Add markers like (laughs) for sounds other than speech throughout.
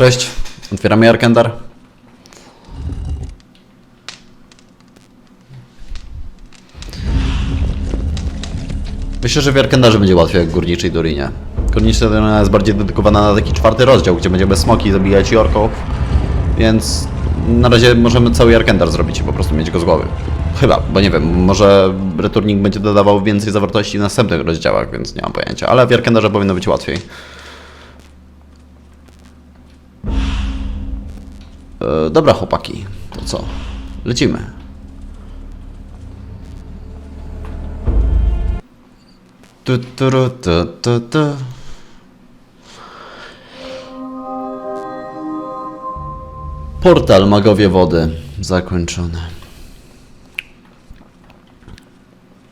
Cześć, otwieramy Jarkendar. Myślę, że w Jarkendarze będzie łatwiej jak Górniczej Dolinie. Górnicza Dolina jest bardziej dedykowana na taki czwarty rozdział, gdzie będziemy smoki zabijać orków, więc na razie możemy cały Jarkendar zrobić i po prostu mieć go z głowy. Chyba, bo nie wiem, może returning będzie dodawał więcej zawartości w następnych rozdziałach, więc nie mam pojęcia, ale w Jarkendarze powinno być łatwiej. E, dobra, chłopaki, to co? Lecimy. Tu, tu, ru, tu, tu, tu. Portal Magowie Wody zakończony.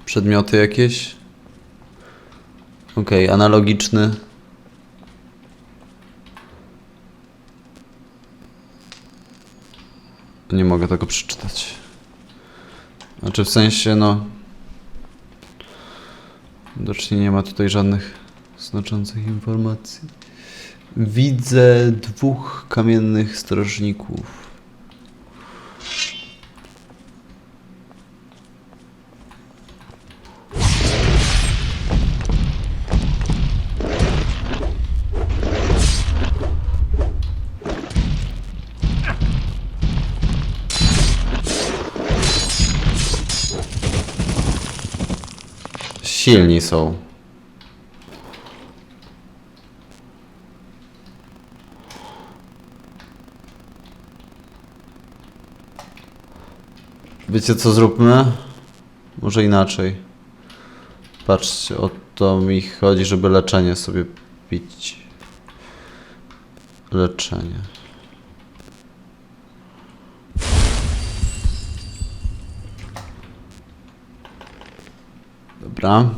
Przedmioty jakieś? Okej, analogiczny. Nie mogę tego przeczytać. Znaczy w sensie, no. Widocznie nie ma tutaj żadnych znaczących informacji. Widzę dwóch kamiennych strażników. Silni są. Wiecie co zróbmy? Może inaczej. Patrzcie, o to mi chodzi, żeby leczenie sobie pić. Leczenie. Dobra.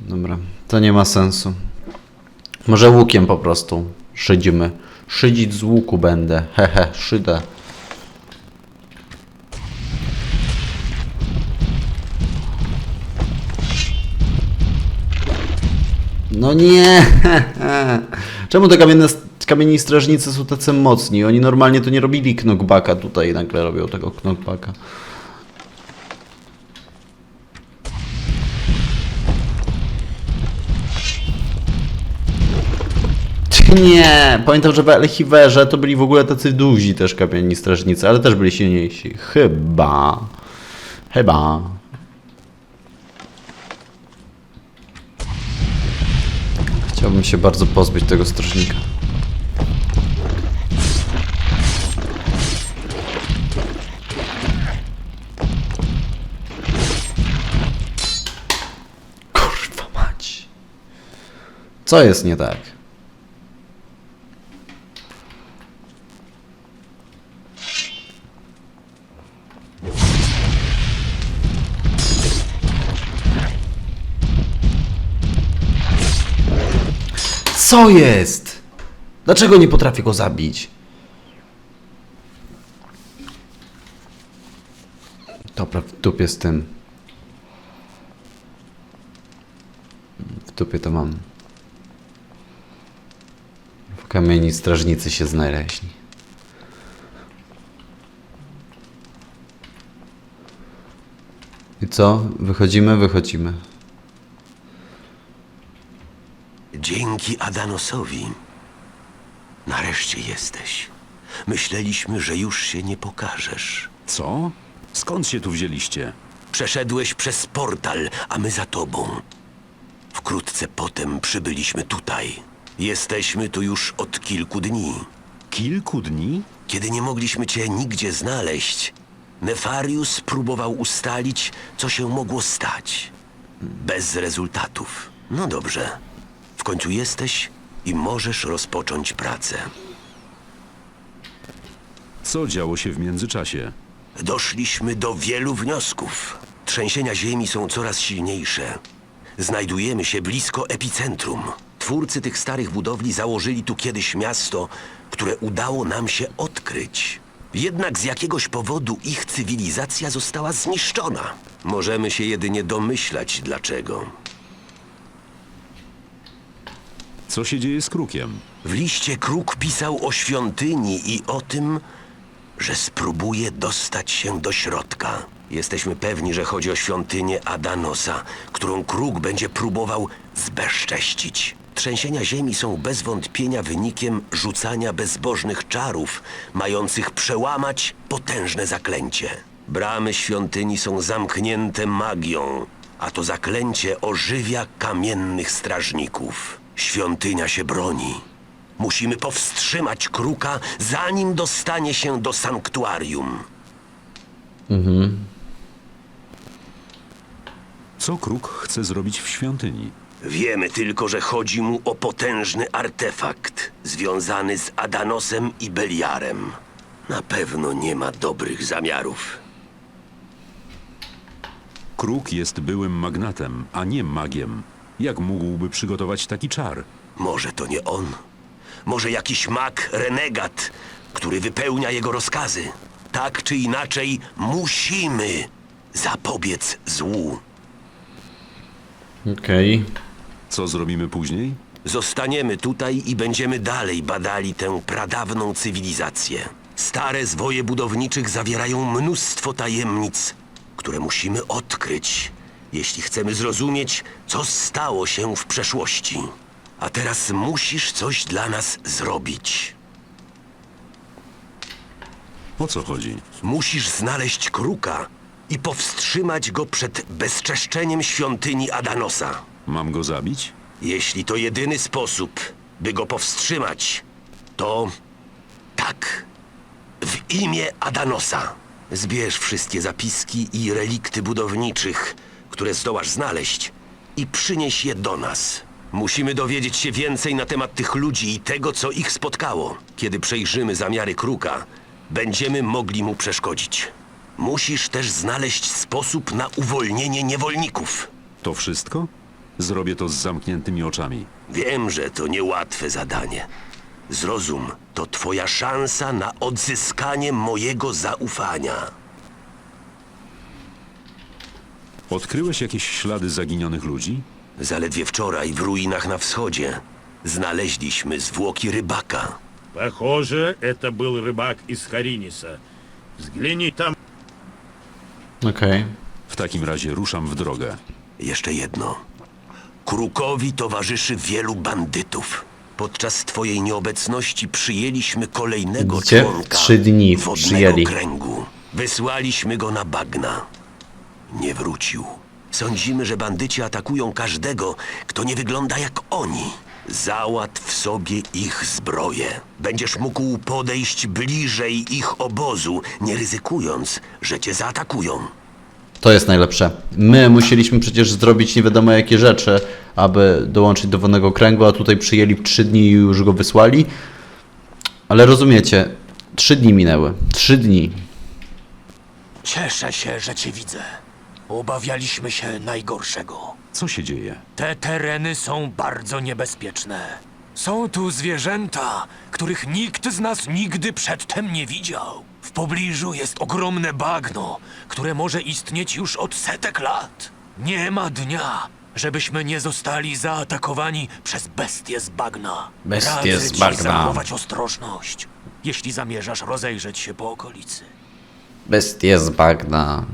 Dobra, to nie ma sensu. Może łukiem po prostu szydzimy. Szydzić z łuku będę. Hehe, (laughs) szydę. No nie! (laughs) Czemu te kamienne, kamieni strażnicy są tacy mocni? Oni normalnie to nie robili knockbacka, tutaj nagle robią tego knockbacka. Nie! Pamiętam, że w Elchiwerze to byli w ogóle tacy duzi też kamienni strażnicy, ale też byli silniejsi. Chyba. Chyba. Chciałbym się bardzo pozbyć tego strażnika. Co jest nie tak? Co jest? Dlaczego nie potrafię go zabić? Dobra, w dupie z tym. W dupie to mam. W kamieni strażnicy się znaleźli. I co? Wychodzimy? Wychodzimy. Dzięki Adanosowi. Nareszcie jesteś. Myśleliśmy, że już się nie pokażesz. Co? Skąd się tu wzięliście? Przeszedłeś przez portal, a my za tobą. Wkrótce potem przybyliśmy tutaj. Jesteśmy tu już od kilku dni. Kilku dni? Kiedy nie mogliśmy cię nigdzie znaleźć, Nefarius próbował ustalić, co się mogło stać. Bez rezultatów. No dobrze. W końcu jesteś i możesz rozpocząć pracę. Co działo się w międzyczasie? Doszliśmy do wielu wniosków. Trzęsienia ziemi są coraz silniejsze. Znajdujemy się blisko epicentrum. Twórcy tych starych budowli założyli tu kiedyś miasto, które udało nam się odkryć. Jednak z jakiegoś powodu ich cywilizacja została zniszczona. Możemy się jedynie domyślać dlaczego. Co się dzieje z krukiem? W liście Kruk pisał o świątyni i o tym, że spróbuje dostać się do środka. Jesteśmy pewni, że chodzi o świątynię Adanosa, którą Kruk będzie próbował zbezcześcić. Trzęsienia ziemi są bez wątpienia wynikiem rzucania bezbożnych czarów, mających przełamać potężne zaklęcie. Bramy świątyni są zamknięte magią, a to zaklęcie ożywia kamiennych strażników. Świątynia się broni. Musimy powstrzymać kruka, zanim dostanie się do sanktuarium. Co kruk chce zrobić w świątyni? Wiemy tylko, że chodzi mu o potężny artefakt związany z Adanosem i Beliarem. Na pewno nie ma dobrych zamiarów. Kruk jest byłym magnatem, a nie magiem. Jak mógłby przygotować taki czar? Może to nie on. Może jakiś mag renegat, który wypełnia jego rozkazy. Tak czy inaczej, musimy zapobiec złu. Okej. Co zrobimy później? Zostaniemy tutaj i będziemy dalej badali tę pradawną cywilizację. Stare zwoje budowniczych zawierają mnóstwo tajemnic, które musimy odkryć, jeśli chcemy zrozumieć, co stało się w przeszłości. A teraz musisz coś dla nas zrobić. O co chodzi? Musisz znaleźć kruka i powstrzymać go przed bezczeszczeniem świątyni Adanosa. Mam go zabić? Jeśli to jedyny sposób, by go powstrzymać, to tak. W imię Adanosa. Zbierz wszystkie zapiski i relikty budowniczych, które zdołasz znaleźć i przynieś je do nas. Musimy dowiedzieć się więcej na temat tych ludzi i tego, co ich spotkało. Kiedy przejrzymy zamiary kruka, będziemy mogli mu przeszkodzić. Musisz też znaleźć sposób na uwolnienie niewolników. To wszystko? Zrobię to z zamkniętymi oczami. Wiem, że to niełatwe zadanie. Zrozum, to twoja szansa na odzyskanie mojego zaufania. Odkryłeś jakieś ślady zaginionych ludzi? Zaledwie wczoraj w ruinach na wschodzie znaleźliśmy zwłoki rybaka. Похоже, это был рыбак из Хариниса. Взгляни там. Okej. W takim razie ruszam w drogę. Jeszcze jedno. Krukowi towarzyszy wielu bandytów. Podczas twojej nieobecności przyjęliśmy kolejnego Widzicie? członka Trzy dni wodnego przyjęli. kręgu. Wysłaliśmy go na bagna. Nie wrócił. Sądzimy, że bandyci atakują każdego, kto nie wygląda jak oni. Załatw sobie ich zbroję. Będziesz mógł podejść bliżej ich obozu, nie ryzykując, że cię zaatakują. To jest najlepsze. My musieliśmy przecież zrobić nie wiadomo jakie rzeczy, aby dołączyć do wodnego kręgu, a tutaj przyjęli w 3 dni i już go wysłali. Ale rozumiecie, 3 dni minęły. 3 dni. Cieszę się, że cię widzę. Obawialiśmy się najgorszego. Co się dzieje? Te tereny są bardzo niebezpieczne. Są tu zwierzęta, których nikt z nas nigdy przedtem nie widział. W pobliżu jest ogromne bagno, które może istnieć już od setek lat. Nie ma dnia, żebyśmy nie zostali zaatakowani przez bestie z bagna. Bestie Radzę z ci bagna. zachować ostrożność, jeśli zamierzasz rozejrzeć się po okolicy. Bestie z bagna.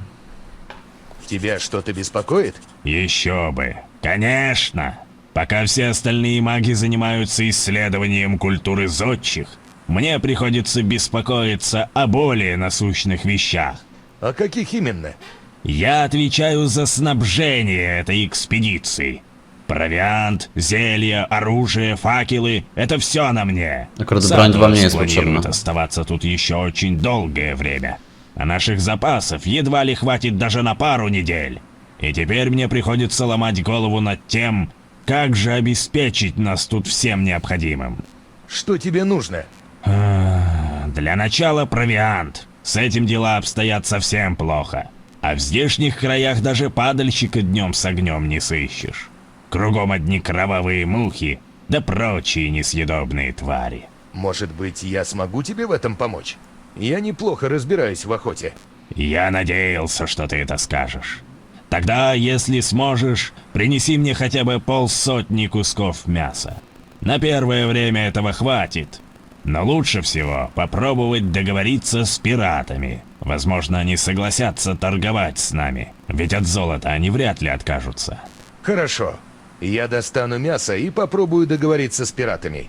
Тебя что-то беспокоит? Еще бы. Конечно. Пока все остальные маги занимаются исследованием культуры зодчих, мне приходится беспокоиться о более насущных вещах. А каких именно? Я отвечаю за снабжение этой экспедиции. Провиант, зелья, оружие, факелы — это все на мне. Wam nie jest планирует оставаться тут еще очень долгое время. А наших запасов едва ли хватит даже на пару недель. И теперь мне приходится ломать голову над тем, как же обеспечить нас тут всем необходимым. Что тебе нужно? Для начала провиант. С этим дела обстоят совсем плохо. А в здешних краях даже падальщика днем с огнем не сыщешь. Кругом одни кровавые мухи, да прочие несъедобные твари. Может быть, я смогу тебе в этом помочь? Я неплохо разбираюсь в охоте. Я надеялся, что ты это скажешь. Тогда, если сможешь, принеси мне хотя бы полсотни кусков мяса. На первое время этого хватит. Но лучше всего попробовать договориться с пиратами. Возможно, они согласятся торговать с нами. Ведь от золота они вряд ли откажутся. Хорошо. Я достану мясо и попробую договориться с пиратами.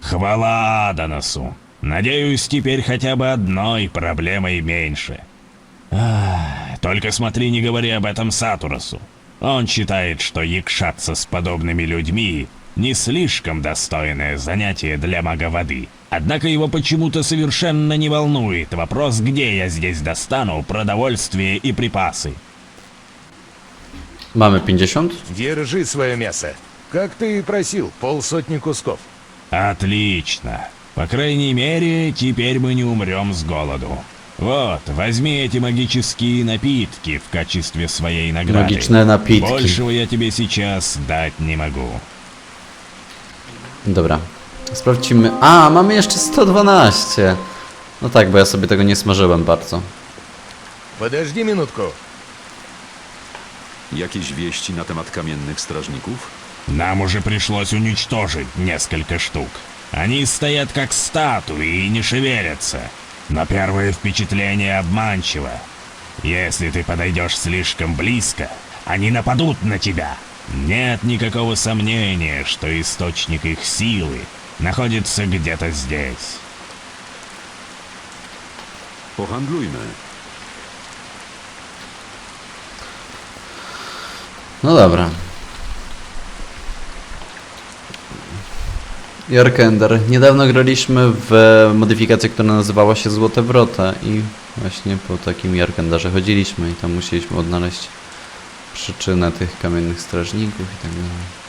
Хвала Адоносу. Надеюсь, теперь хотя бы одной проблемой меньше. Ах, только смотри, не говори об этом Сатуросу. Он считает, что якшаться с подобными людьми не слишком достойное занятие для мага воды. Однако его почему-то совершенно не волнует вопрос, где я здесь достану продовольствие и припасы. Mamy 50? Держи свое мясо. Как ты и просил, полсотни кусков. Отлично. По крайней мере, теперь мы не умрем с голоду. Вот, возьми эти магические напитки в качестве своей награды. Magiczne napitki. Большего я тебе сейчас дать не могу. Dobra. Sprawdźmy. A, mamy jeszcze 112. No tak, bo ja sobie tego nie smażyłem bardzo. Подожди минутку. Jakieś wieści na temat kamiennych strażników? Нам уже пришлось уничтожить несколько штук. Они стоят как статуи и не шевелятся. Но первое впечатление обманчиво. Если ты подойдешь слишком близко, они нападут на тебя. Нет никакого сомнения, что источник их силы находится где-то здесь. Pohandlujmy. No dobra. Jorkender. Niedawno graliśmy w modyfikację, która nazywała się Złote Wrota i właśnie po takim Jorkenderze chodziliśmy i tam musieliśmy odnaleźć przyczynę tych kamiennych strażników i tak dalej.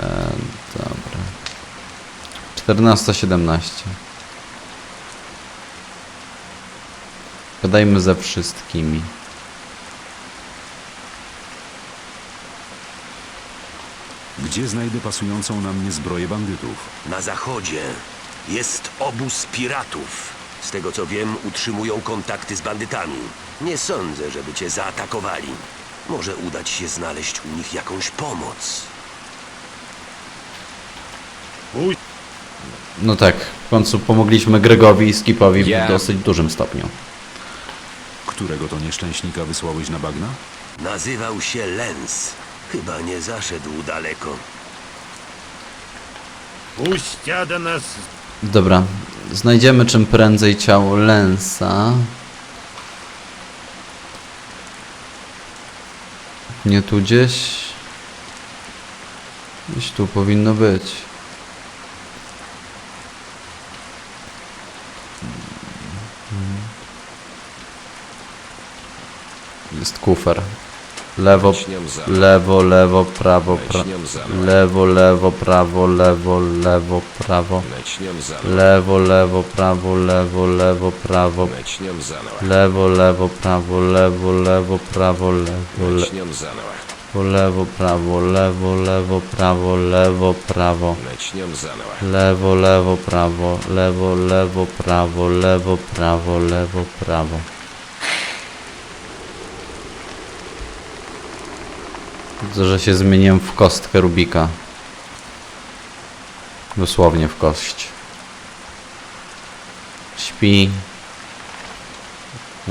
E, dobra. 14-17. Gadajmy ze wszystkimi. Gdzie znajdę pasującą na mnie zbroję bandytów? Na zachodzie jest obóz piratów. Z tego co wiem, utrzymują kontakty z bandytami. Nie sądzę, żeby cię zaatakowali. Może udać się znaleźć u nich jakąś pomoc. Uj, No tak, w końcu pomogliśmy Gregowi i Skipowi w dosyć dużym stopniu. Którego to nieszczęśnika wysłałeś na bagna? Nazywał się Lens. Chyba nie zaszedł daleko. puśćcie do nas Dobra, znajdziemy czym prędzej ciało Lensa. Nie tu gdzieś. Gdzieś tu powinno być. Jest kufer. Lewo, lewo, lewo, prawo, pra... lewo, lewo, prawo, lewo, lewo, prawo. Lewo, lewo, prawo, lewo, lewo, prawo. Lewo, lewo, prawo, lewo, lewo, prawo, lewo, lewo, lewo, prawo, lewo, lewo, prawo, lewo, prawo. Lewo, lewo, prawo, lewo, lewo, prawo, lewo, prawo, lewo, prawo. Widzę, że się zmieniłem w kostkę Rubika. Dosłownie w kość. Śpi.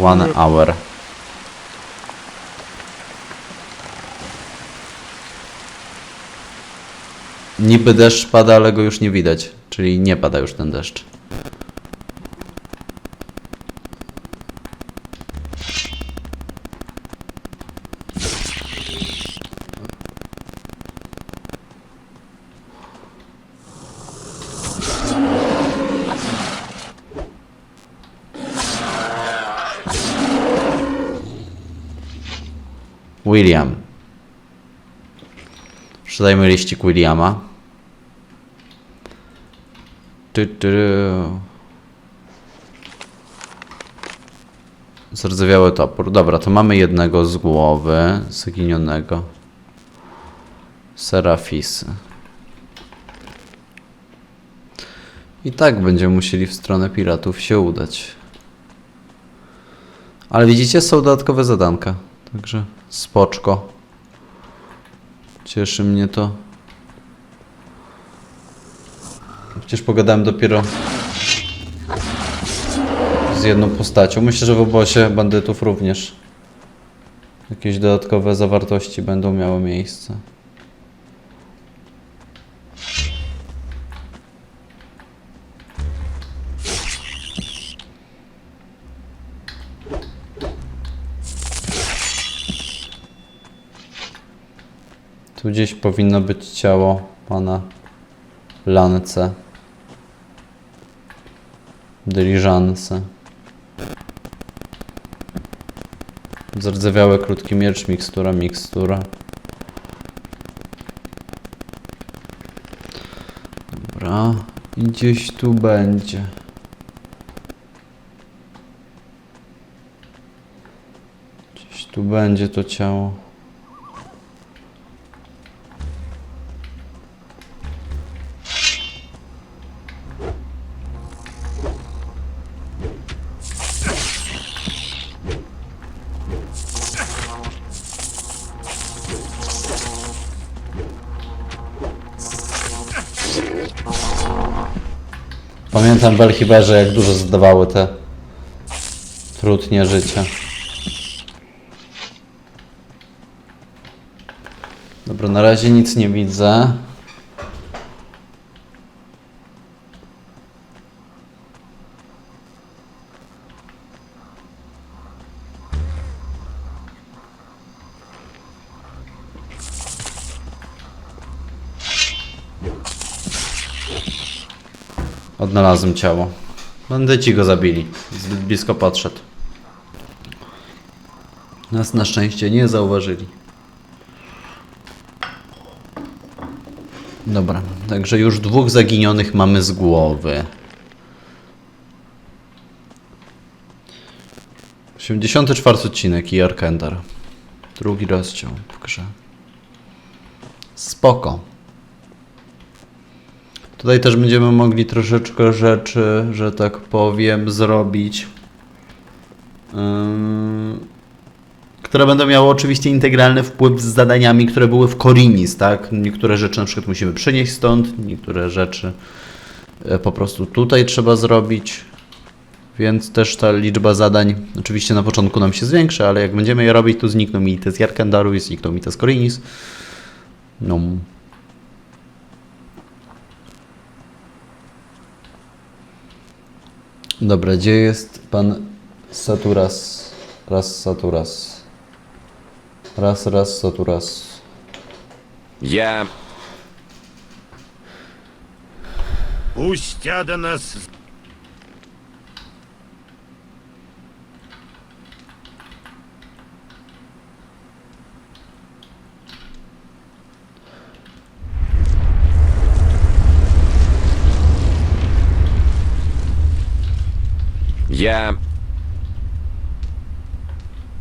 One hour. Niby deszcz pada, ale go już nie widać. Czyli nie pada już ten deszcz. William. Sprzedajmy liścik Williama. Ty, ty. Zardzewiały topór. Dobra, to mamy jednego z głowy zaginionego. Serafisy. I tak będziemy musieli w stronę piratów się udać. Ale widzicie, są dodatkowe zadanka. Także spoczko. Cieszy mnie to. Przecież pogadałem dopiero z jedną postacią. Myślę, że w obozie bandytów również jakieś dodatkowe zawartości będą miały miejsce. Gdzieś powinno być ciało pana Lance. Dyliżanse. Zardzewiały krótki miecz, mikstura, mikstura. Dobra. I gdzieś tu będzie. Gdzieś tu będzie to ciało. Pamiętam w Elchiberze, jak dużo zadawały te trudnie życia. Dobra, na razie nic nie widzę. Odnalazłem ciało. Bandyci go zabili. Zbyt blisko podszedł. Nas na szczęście nie zauważyli. Dobra, także już dwóch zaginionych mamy z głowy. 84 odcinek i Arkandar. Drugi rozdział w grze. Spoko. Tutaj też będziemy mogli troszeczkę rzeczy, że tak powiem, zrobić. Które będą miały oczywiście integralny wpływ z zadaniami, które były w Korinis, tak? Niektóre rzeczy na przykład musimy przenieść stąd, niektóre rzeczy e, po prostu tutaj trzeba zrobić. Więc też ta liczba zadań oczywiście na początku nam się zwiększy, ale jak będziemy je robić, to znikną mi te z Jarkandaru i znikną mi te z Korinis. No. Dobra, gdzie jest pan Saturas? Raz Saturas. Raz, raz Saturas. Я... Пусть ада Я...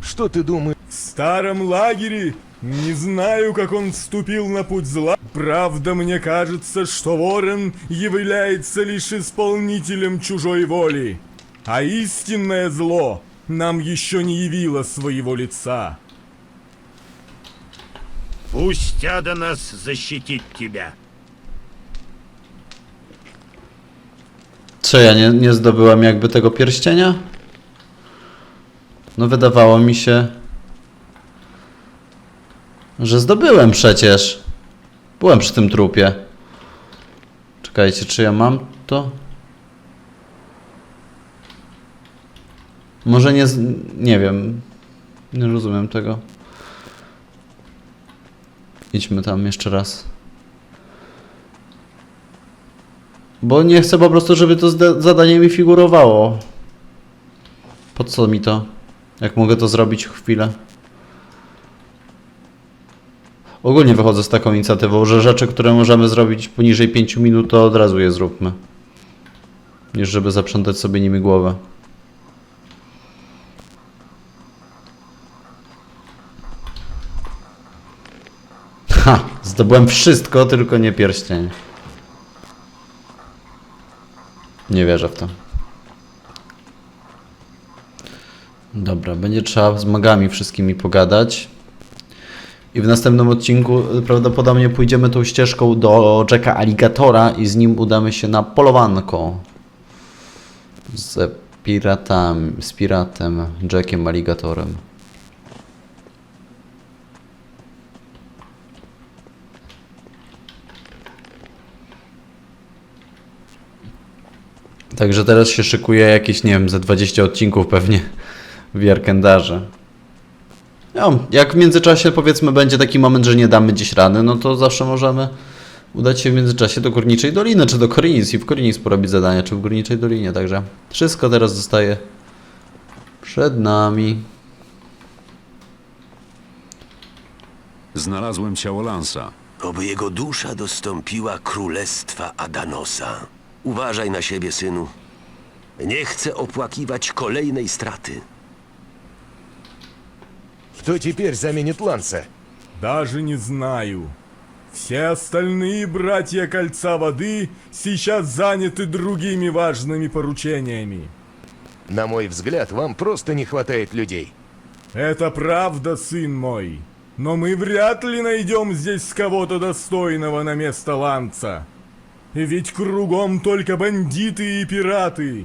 Что ты думаешь? В старом лагере не знаю, как он вступил на путь зла. Правда, мне кажется, что Ворон является лишь исполнителем чужой воли. А истинное зло нам еще не явило своего лица. Пусть ада нас защитит тебя. Co, ja nie, nie zdobyłem jakby tego pierścienia? No wydawało mi się, że zdobyłem przecież. Byłem przy tym trupie. Czekajcie, czy ja mam to? Może nie, nie wiem. Nie rozumiem tego. Idźmy tam jeszcze raz. Bo nie chcę po prostu, żeby to zadanie mi figurowało. Po co mi to? Jak mogę to zrobić chwilę? Ogólnie wychodzę z taką inicjatywą, że rzeczy, które możemy zrobić poniżej 5 minut, to od razu je zróbmy. Niż żeby zaprzątać sobie nimi głowę. Ha! Zdobyłem wszystko, tylko nie pierścień. Nie wierzę w to. Dobra, będzie trzeba z magami wszystkimi pogadać. I w następnym odcinku prawdopodobnie pójdziemy tą ścieżką do Jacka Alligatora i z nim udamy się na polowanko. Z piratami, z piratem Jackiem Alligatorem. Także teraz się szykuje jakieś, nie wiem, ze 20 odcinków pewnie w Jarkendarze. No, jak w międzyczasie powiedzmy będzie taki moment, że nie damy dziś rady, no to zawsze możemy udać się w międzyczasie do Górniczej Doliny, czy do Korinis i w Korinis porobić zadania, czy w Górniczej Dolinie, także wszystko teraz zostaje przed nami. Znalazłem ciało Lansa. Oby jego dusza dostąpiła królestwa Adanosa. Uważaj na siebie, synu. Nie chcę opłakiwać kolejnej straty. Кто теперь заменит Ланса? Даже не знаю. Все остальные братья Кольца Воды сейчас заняты другими важными поручениями. На мой взгляд, вам просто не хватает людей. Это правда, сын мой. Но мы вряд ли найдем здесь кого-то достойного на место Ланца. Ведь кругом только бандиты и пираты.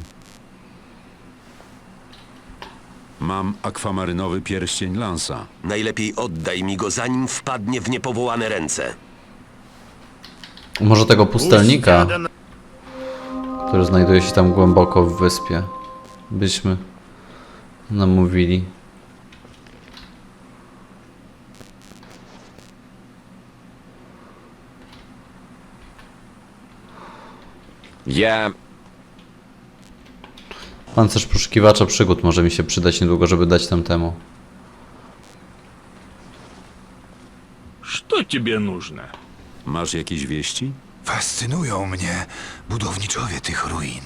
Mam akwamarynowy pierścień Lansa. Najlepiej oddaj mi go, zanim wpadnie w niepowołane ręce. Może tego pustelnika, Пусть дядя który znajduje się tam głęboko w wyspie, byśmy namówili. Я... Pancerz poszukiwacza przygód może mi się przydać niedługo, żeby dać tam temu. Что тебе нужно? Masz jakieś wieści? Fascynują mnie budowniczowie tych ruin.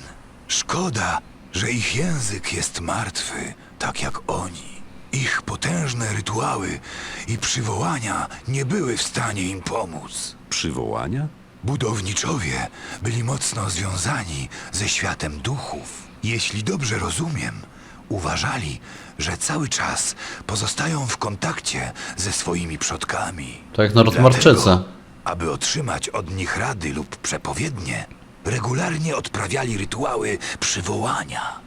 Szkoda, że ich język jest martwy, tak jak oni. Ich potężne rytuały i przywołania nie były w stanie im pomóc. Przywołania? Budowniczowie byli mocno związani ze światem duchów. Jeśli dobrze rozumiem, uważali, że cały czas pozostają w kontakcie ze swoimi przodkami. Tak jak Nordmarczycy. Dlatego, Aby otrzymać od nich rady lub przepowiednie, regularnie odprawiali rytuały przywołania.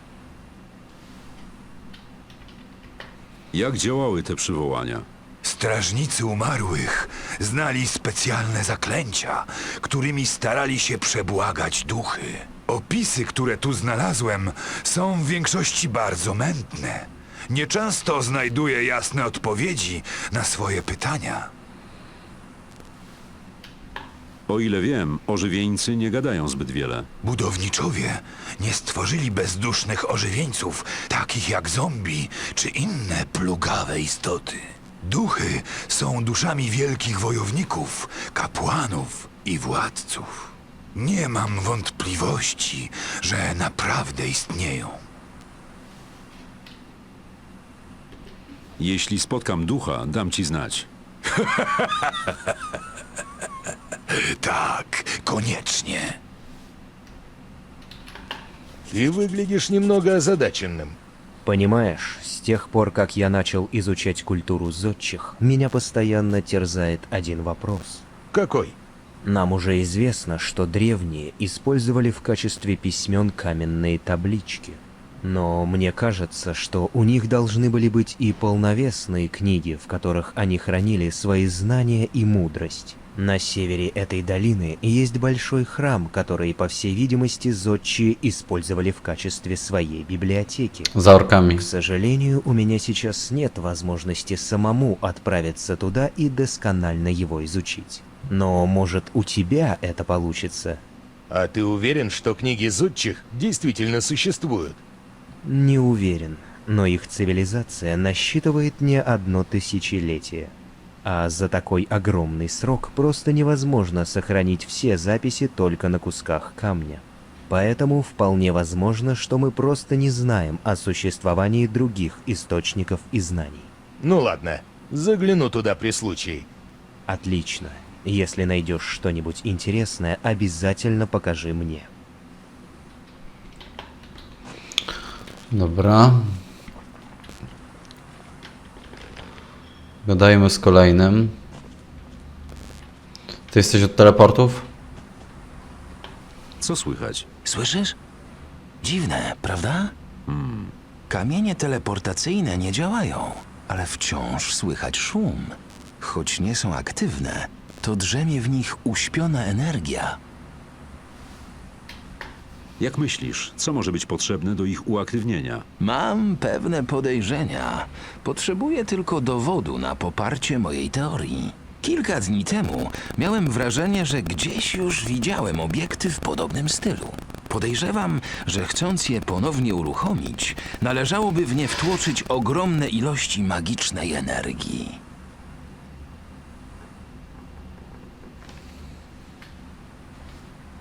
Jak działały te przywołania? Strażnicy umarłych znali specjalne zaklęcia, którymi starali się przebłagać duchy. Opisy, które tu znalazłem, są w większości bardzo mętne. Nieczęsto znajduję jasne odpowiedzi na swoje pytania. O ile wiem, ożywieńcy nie gadają zbyt wiele. Budowniczowie nie stworzyli bezdusznych ożywieńców, takich jak zombie czy inne plugawe istoty. Duchy są duszami wielkich wojowników, kapłanów i władców. Nie mam wątpliwości, że naprawdę istnieją. Jeśli spotkam ducha, dam ci znać. (laughs) Tak, koniecznie. Ты выглядишь немного озадаченным. Понимаешь, с тех пор, как я начал изучать культуру зодчих, меня постоянно терзает один вопрос. Какой? Нам уже известно, что древние использовали в качестве письмен каменные таблички. Но мне кажется, что у них должны были быть и полновесные книги, в которых они хранили свои знания и мудрость. На севере этой долины есть большой храм, который, по всей видимости, зодчие использовали в качестве своей библиотеки. Za orkami. К сожалению, у меня сейчас нет возможности самому отправиться туда и досконально его изучить. Но, может, у тебя это получится? А ты уверен, что книги зодчих действительно существуют? Не уверен, но их цивилизация насчитывает не одно тысячелетие. А за такой огромный срок просто невозможно сохранить все записи только на кусках камня. Поэтому вполне возможно, что мы просто не знаем о существовании других источников и знаний. Ну ладно, загляну туда при случае. Отлично. Если найдешь что-нибудь интересное, обязательно покажи мне. Dobra. Gadajmy z kolejnym. Ty jesteś od teleportów? Co słychać? Słyszysz? Dziwne, prawda? Kamienie teleportacyjne nie działają, ale wciąż słychać szum. Choć nie są aktywne, to drzemie w nich uśpiona energia. Jak myślisz, co może być potrzebne do ich uaktywnienia? Mam pewne podejrzenia. Potrzebuję tylko dowodu na poparcie mojej teorii. Kilka dni temu miałem wrażenie, że gdzieś już widziałem obiekty w podobnym stylu. Podejrzewam, że chcąc je ponownie uruchomić, należałoby w nie wtłoczyć ogromne ilości magicznej energii.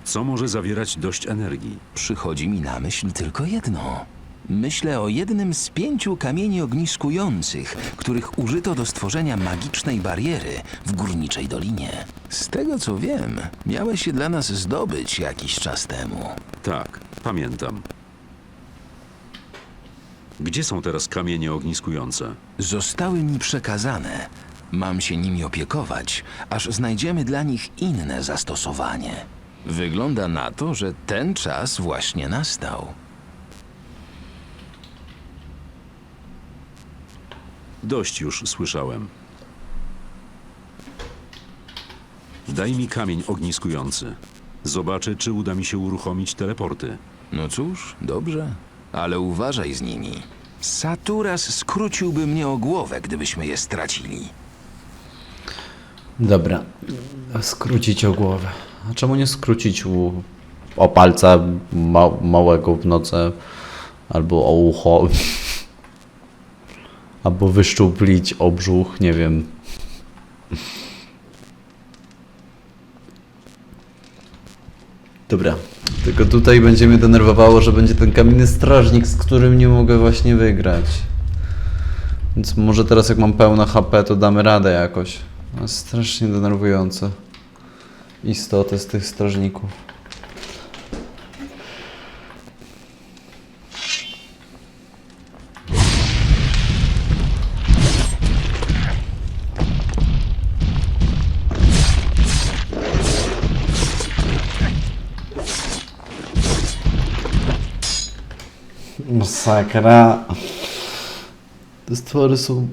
Co może zawierać dość energii? Przychodzi mi na myśl tylko jedno. Myślę o jednym z pięciu kamieni ogniskujących, których użyto do stworzenia magicznej bariery w górniczej dolinie. Z tego co wiem, miałeś je dla nas zdobyć jakiś czas temu. Tak, pamiętam. Gdzie są teraz kamienie ogniskujące? Zostały mi przekazane. Mam się nimi opiekować, aż znajdziemy dla nich inne zastosowanie. Wygląda na to, że ten czas właśnie nastał. Dość już słyszałem. Daj mi kamień ogniskujący. Zobaczę, czy uda mi się uruchomić teleporty. No cóż, dobrze, ale uważaj z nimi. Saturas skróciłby mnie o głowę, gdybyśmy je stracili. Dobra. Skrócić o głowę. A czemu nie skrócić u, o palca ma, małego w nocy? Albo o ucho? (laughs) Albo wyszczuplić o brzuch, nie wiem. Dobra. Tylko tutaj będzie mnie denerwowało, że będzie ten kamienny strażnik, z którym nie mogę właśnie wygrać. Więc może teraz jak mam pełne HP, to damy radę jakoś. No, strasznie denerwujące. Istoty z tych strażników. Masakra. Te stwory są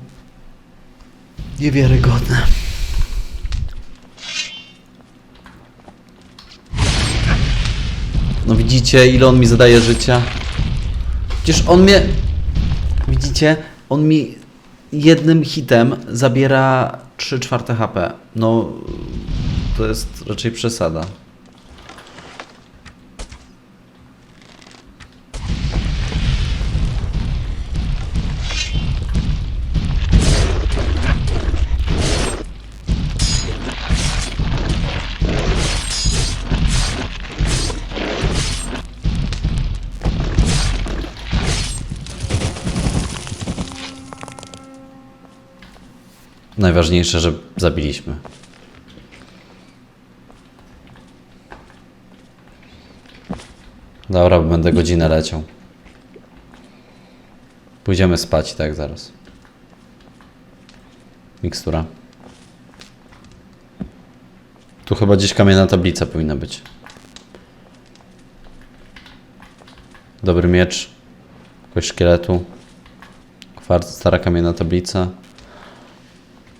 niewiarygodne. No widzicie, ile on mi zadaje życia? Przecież on mnie... Widzicie? On mi jednym hitem zabiera 3 czwarte HP. No... To jest raczej przesada. Najważniejsze, że zabiliśmy. Dobra, będę godzinę leciał. Pójdziemy spać, tak, zaraz. Mikstura. Tu chyba gdzieś kamienna tablica powinna być. Dobry miecz. Kość szkieletu. Kwarc, stara kamienna tablica.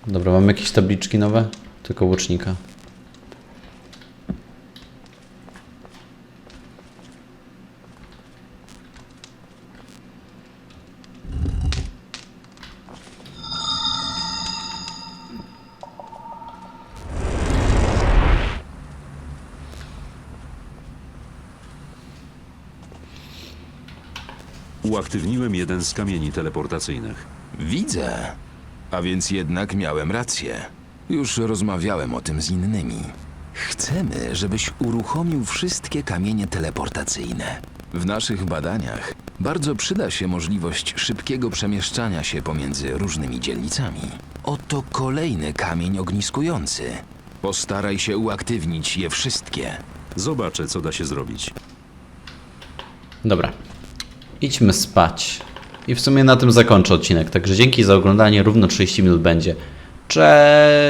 Dobra, mamy jakieś tabliczki nowe? Tylko łucznika. Uaktywniłem jeden z kamieni teleportacyjnych. Widzę. A więc jednak miałem rację. Już rozmawiałem o tym z innymi. Chcemy, żebyś uruchomił wszystkie kamienie teleportacyjne. W naszych badaniach bardzo przyda się możliwość szybkiego przemieszczania się pomiędzy różnymi dzielnicami. Oto kolejny kamień ogniskujący. Postaraj się uaktywnić je wszystkie. Zobaczę, co da się zrobić. Dobra. idźmy spać. I w sumie na tym zakończę odcinek. Także dzięki za oglądanie. Równo 30 minut będzie. Cześć!